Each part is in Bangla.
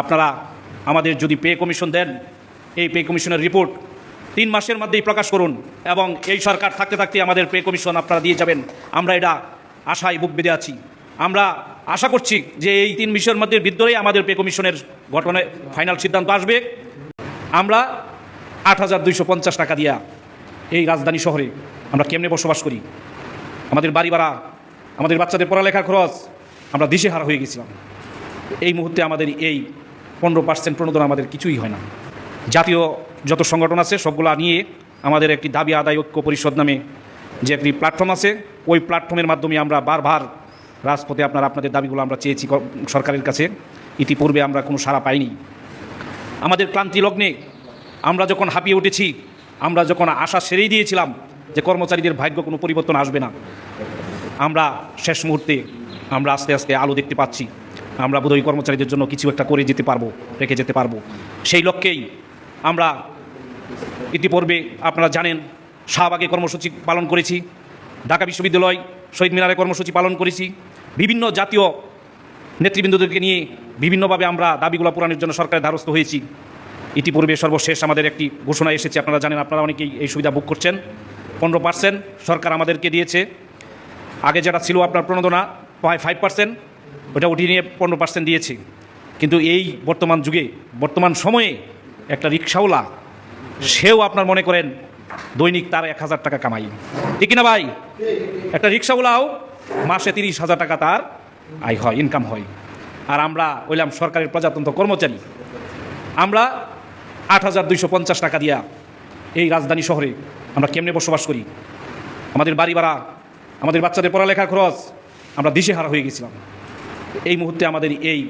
আপনারা আমাদের যদি পে কমিশন দেন, এই পে কমিশনের রিপোর্ট তিন মাসের মধ্যেই প্রকাশ করুন এবং এই সরকার থাকতে থাকতে আমাদের পে কমিশন আপনারা দিয়ে যাবেন। আমরা এটা আশায় বুক বেঁধে আছি। আমরা আশা করছি যে এই তিন মাসের মধ্যে ভিতরেই আমাদের পে কমিশনের গঠনে ফাইনাল সিদ্ধান্ত আসবে। আমরা আট হাজার দুইশো পঞ্চাশ টাকা দিয়া এই রাজধানী শহরে আমরা কেমনে বসবাস করি? আমাদের বাড়ি ভাড়া, আমাদের বাচ্চাদের পড়ালেখার খরচ, আমরা দিশেহারা হয়ে গেছিলাম। এই মুহূর্তে আমাদের এই পনেরো পার্সেন্ট প্রণোদনা আমাদের কিছুই হয় না। জাতীয় যত সংগঠন আছে, সবগুলো নিয়ে আমাদের একটি দাবি আদায় ঐক্য পরিষদ নামে যে একটি প্ল্যাটফর্ম আছে, ওই প্ল্যাটফর্মের মাধ্যমে আমরা বারবার রাজপথে আপনার, আপনাদের দাবিগুলো আমরা চেয়েছি সরকারের কাছে। ইতিপূর্বে আমরা কোনো সাড়া পাইনি। আমাদের ক্লান্তি লগ্নে আমরা যখন হাঁপিয়ে উঠেছি, আমরা যখন আশা সেরেই দিয়েছিলাম যে কর্মচারীদের ভাগ্য কোনো পরিবর্তন আসবে না, আমরা শেষ মুহূর্তে আমরা আস্তে আস্তে আলো দেখতে পাচ্ছি। আমরা বোধহয় কর্মচারীদের জন্য কিছু একটা করে যেতে পারব, রেখে যেতে পারব। সেই লক্ষ্যেই আমরা ইতিপূর্বে আপনারা জানেন, শাহবাগে কর্মসূচি পালন করেছি, ঢাকা বিশ্ববিদ্যালয় শহীদ মিনারে কর্মসূচি পালন করেছি। বিভিন্ন জাতীয় নেতৃবৃন্দদেরকে নিয়ে বিভিন্নভাবে আমরা দাবিগুলো পূরণের জন্য সরকারের দ্বারস্থ হয়েছি। ইতিপূর্বে সর্বশেষ আমাদের একটি ঘোষণা এসেছে, আপনারা জানেন, আপনারা অনেকেই এই সুবিধা বুক করছেন। পনেরো পার্সেন্ট সরকার আমাদেরকে দিয়েছে। আগে যেটা ছিল আপনার প্রণোদনা ফাইভ পার্সেন্ট ওটা উঠিয়ে নিয়ে পনেরো পার্সেন্ট দিয়েছি। কিন্তু এই বর্তমান যুগে, বর্তমান সময়ে একটা রিক্সাওয়ালা, সেও আপনার মনে করেন দৈনিক তার এক হাজার টাকা কামাই। ঠিক না ভাই? একটা রিক্সাওয়ালাও মাসে তিরিশ হাজার টাকা তার আয় হয় ইনকাম হয়। আর আমরা হইলাম সরকারের প্রজাতন্ত্র কর্মচারী। আমরা আট হাজার দুইশো পঞ্চাশ টাকা দিয়া এই রাজধানী শহরে আমরা কেমনে বসবাস করি? আমাদের বাড়ি ভাড়া, আমাদের বাচ্চাদের পড়ালেখার খরচ, আমরা দিশেহারা হয়ে গেছিলাম। এই মুহূর্তে আমাদের এই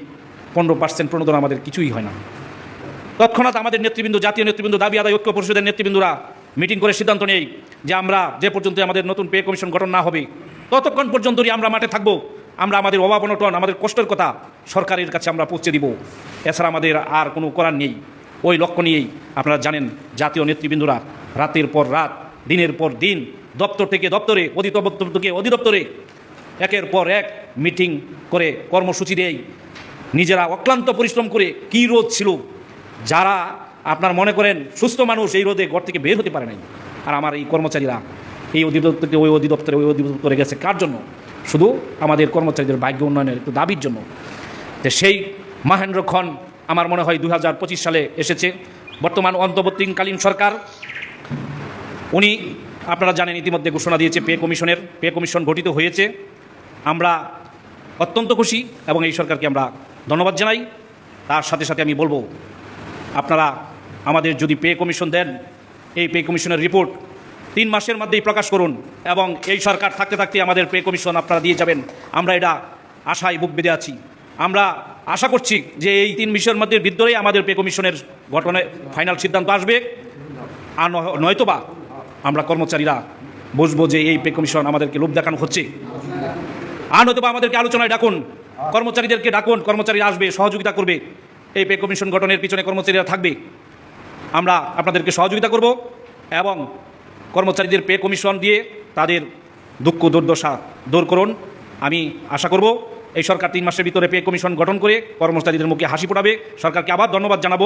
পনেরো পার্সেন্ট প্রণোদনা আমাদের কিছুই হয় না। তৎক্ষণাৎ আমাদের নেতৃবৃন্দ, জাতীয় নেতৃবৃন্দ, দাবি আদায় ঐক্য পরিষদের নেতৃবৃন্দরা মিটিং করে সিদ্ধান্ত নেই যে আমরা যে পর্যন্ত আমাদের নতুন পে কমিশন গঠন না হবে, ততক্ষণ পর্যন্তই আমরা মাঠে থাকব। আমরা আমাদের অভাব অনটন, আমাদের কষ্টের কথা সরকারের কাছে আমরা পৌঁছে দিব। এছাড়া আমাদের আর কোনো করার নেই। ওই লক্ষ্য নিয়েই আপনারা জানেন, জাতীয় নেতৃবৃন্দরা রাতের পর রাত, দিনের পর দিন, দপ্তর থেকে দপ্তরে, অধিদপ্তর থেকে অধিদপ্তরে একের পর এক মিটিং করে কর্মসূচি দেয় নিজেরা অক্লান্ত পরিশ্রম করে কী রোদ ছিল, যারা আপনার মনে করেন সুস্থ মানুষ এই রোদে ঘর থেকে বের হতে পারে নাই। আর আমার এই কর্মচারীরা, এই অধিদপ্তর থেকে ওই অধিদপ্তরে ওই অধিদপ্তরে গেছে কার জন্য? শুধু আমাদের কর্মচারীদের ভাগ্য উন্নয়নের একটু দাবির জন্য। তো সেই মহেন্দ্র খন আমার মনে হয় দু হাজার পঁচিশ সালে এসেছে। বর্তমান অন্তর্বর্তীকালীন সরকার, উনি, আপনারা জানেন, ইতিমধ্যে ঘোষণা দিয়েছে পে কমিশনের, পে কমিশন গঠিত হয়েছে। আমরা অত্যন্ত খুশি এবং এই সরকারকে আমরা ধন্যবাদ জানাই। তার সাথে সাথে আমি বলব, আপনারা আমাদের যদি পে কমিশন দেন, এই পে কমিশনের রিপোর্ট তিন মাসের মধ্যেই প্রকাশ করুন এবং এই সরকার থাকতে থাকতে আমাদের পে কমিশন আপনারা দিয়ে যাবেন। আমরা এটা আশায় বুক বেঁধে আছি। আমরা আশা করছি যে এই তিন মাসের মধ্যে ভিতরেই আমাদের পে কমিশনের ঘটনায় ফাইনাল সিদ্ধান্ত আসবে। আর নয়- নয়তোবা আমরা কর্মচারীরা বুঝব যে এই পে কমিশন আমাদেরকে লোভ দেখানো হচ্ছে। আর নয়তো বা আমাদেরকে আলোচনায় ডাকুন। কর্মচারীদেরকে ডাকুন, কর্মচারী আসবে, সহযোগিতা করবে। এই পে কমিশন গঠনের পিছনে কর্মচারীরা থাকবে। আমরা আপনাদেরকে সহযোগিতা করব এবং কর্মচারীদের পে কমিশন দিয়ে তাদের দুঃখ দুর্দশা দূর করুন। আমি আশা করব এই সরকার তিন মাসের ভিতরে পে কমিশন গঠন করে কর্মচারীদের মুখে হাসি ফোটাবে। সরকারকে আবার ধন্যবাদ জানাব।